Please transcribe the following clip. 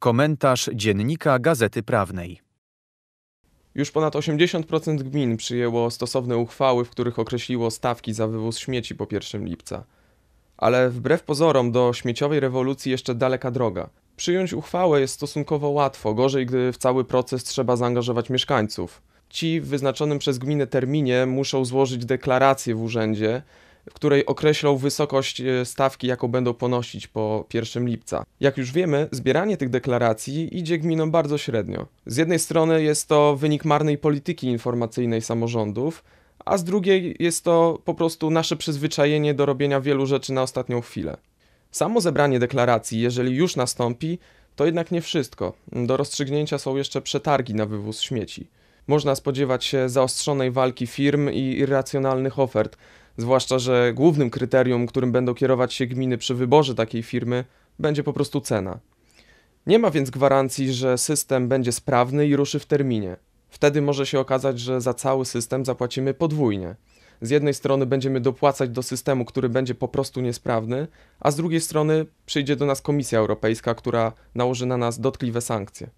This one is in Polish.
Komentarz dziennika Gazety Prawnej. Już ponad 80% gmin przyjęło stosowne uchwały, w których określiło stawki za wywóz śmieci po 1 lipca. Ale wbrew pozorom do śmieciowej rewolucji jeszcze daleka droga. Przyjąć uchwałę jest stosunkowo łatwo, gorzej gdy w cały proces trzeba zaangażować mieszkańców. Ci w wyznaczonym przez gminę terminie muszą złożyć deklarację w urzędzie, w której określą wysokość e, stawki, jaką będą ponosić po 1 lipca. Jak już wiemy, zbieranie tych deklaracji idzie gminom bardzo średnio. Z jednej strony jest to wynik marnej polityki informacyjnej samorządów, a z drugiej jest to po prostu nasze przyzwyczajenie do robienia wielu rzeczy na ostatnią chwilę. Samo zebranie deklaracji, jeżeli już nastąpi, to jednak nie wszystko. Do rozstrzygnięcia są jeszcze przetargi na wywóz śmieci. Można spodziewać się zaostrzonej walki firm i irracjonalnych ofert, zwłaszcza że głównym kryterium, którym będą kierować się gminy przy wyborze takiej firmy, będzie po prostu cena. Nie ma więc gwarancji, że system będzie sprawny i ruszy w terminie. Wtedy może się okazać, że za cały system zapłacimy podwójnie. Z jednej strony będziemy dopłacać do systemu, który będzie po prostu niesprawny, a z drugiej strony przyjdzie do nas Komisja Europejska, która nałoży na nas dotkliwe sankcje.